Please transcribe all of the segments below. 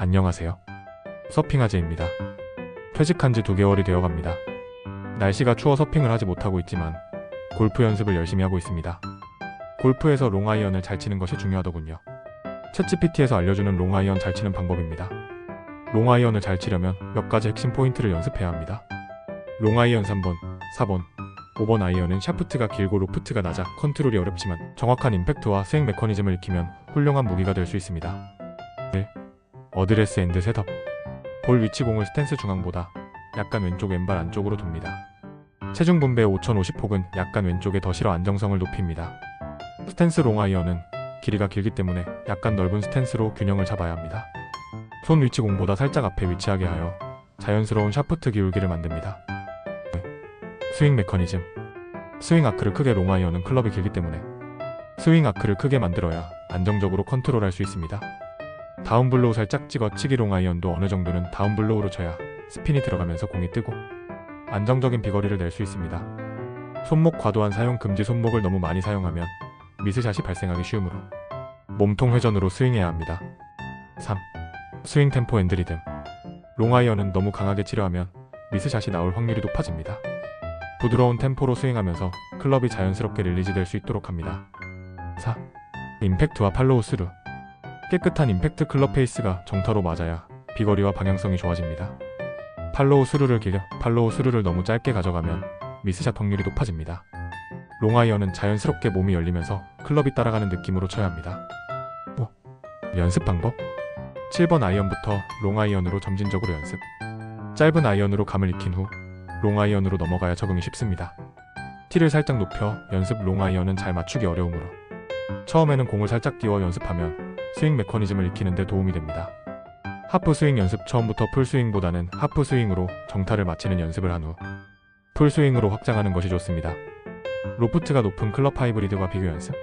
안녕하세요. 서핑아재입니다. 퇴직한 지두 개월이 되어 갑니다. 날씨가 추워 서핑을 하지 못하고 있지만 골프 연습을 열심히 하고 있습니다. 골프에서 롱아이언을 잘 치는 것이 중요하더군요. 챗GPT에서 알려주는 롱아이언 잘 치는 방법입니다. 롱아이언을 잘 치려면 몇 가지 핵심 포인트를 연습해야 합니다. 롱아이언 3번, 4번, 5번 아이언은 샤프트가 길고 로프트가 낮아 컨트롤이 어렵지만 정확한 임팩트와 스윙 메커니즘을 익히면 훌륭한 무기가 될 수 있습니다. 1. 어드레스 앤드 셋업 볼 위치 공을 스탠스 중앙보다 약간 왼쪽 왼발 안쪽으로 둡니다. 체중 분배 5050폭은 약간 왼쪽에 더 실어 안정성을 높입니다. 스탠스 롱아이언은 길이가 길기 때문에 약간 넓은 스탠스로 균형을 잡아야 합니다. 손 위치 공보다 살짝 앞에 위치하게 하여 자연스러운 샤프트 기울기를 만듭니다. 스윙 메커니즘 스윙 아크를 크게 롱아이언은 클럽이 길기 때문에 스윙 아크를 크게 만들어야 안정적으로 컨트롤할 수 있습니다. 다운블로우 살짝 찍어 치기 롱 아이언도 어느 정도는 다운블로우로 쳐야 스핀이 들어가면서 공이 뜨고 안정적인 비거리를 낼 수 있습니다. 손목 과도한 사용 금지 손목을 너무 많이 사용하면 미스샷이 발생하기 쉬우므로 몸통 회전으로 스윙해야 합니다. 3. 스윙 템포 앤드 리듬 롱아이언은 너무 강하게 치려하면 미스샷이 나올 확률이 높아집니다. 부드러운 템포로 스윙하면서 클럽이 자연스럽게 릴리즈 될 수 있도록 합니다. 4. 임팩트와 팔로우 스루 깨끗한 임팩트 클럽 페이스가 정타로 맞아야 비거리와 방향성이 좋아집니다. 팔로우 스루를 길여 팔로우 스루를 너무 짧게 가져가면 미스샷 확률이 높아집니다. 롱아이언은 자연스럽게 몸이 열리면서 클럽이 따라가는 느낌으로 쳐야 합니다. 5. 연습 방법 7번 아이언부터 롱아이언으로 점진적으로 연습 짧은 아이언으로 감을 익힌 후 롱아이언으로 넘어가야 적응이 쉽습니다. 티를 살짝 높여 연습 롱아이언은 잘 맞추기 어려우므로 처음에는 공을 살짝 띄워 연습하면 스윙 메커니즘을 익히는데 도움이 됩니다. 하프 스윙 연습 처음부터 풀 스윙보다는 하프 스윙으로 정타를 맞히는 연습을 한 후 풀 스윙으로 확장하는 것이 좋습니다. 로프트가 높은 클럽 하이브리드와 비교 연습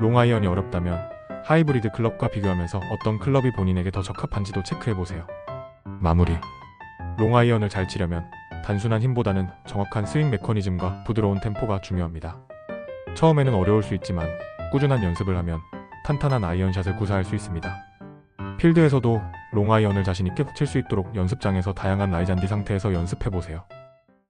롱아이언이 어렵다면 하이브리드 클럽과 비교하면서 어떤 클럽이 본인에게 더 적합한지도 체크해 보세요. 마무리 롱아이언을 잘 치려면 단순한 힘보다는 정확한 스윙 메커니즘과 부드러운 템포가 중요합니다. 처음에는 어려울 수 있지만 꾸준한 연습을 하면 탄탄한 아이언샷을 구사할 수 있습니다. 필드에서도 롱아이언을 자신있게 칠수 있도록 연습장에서 다양한 라이잔디 상태에서 연습해 보세요.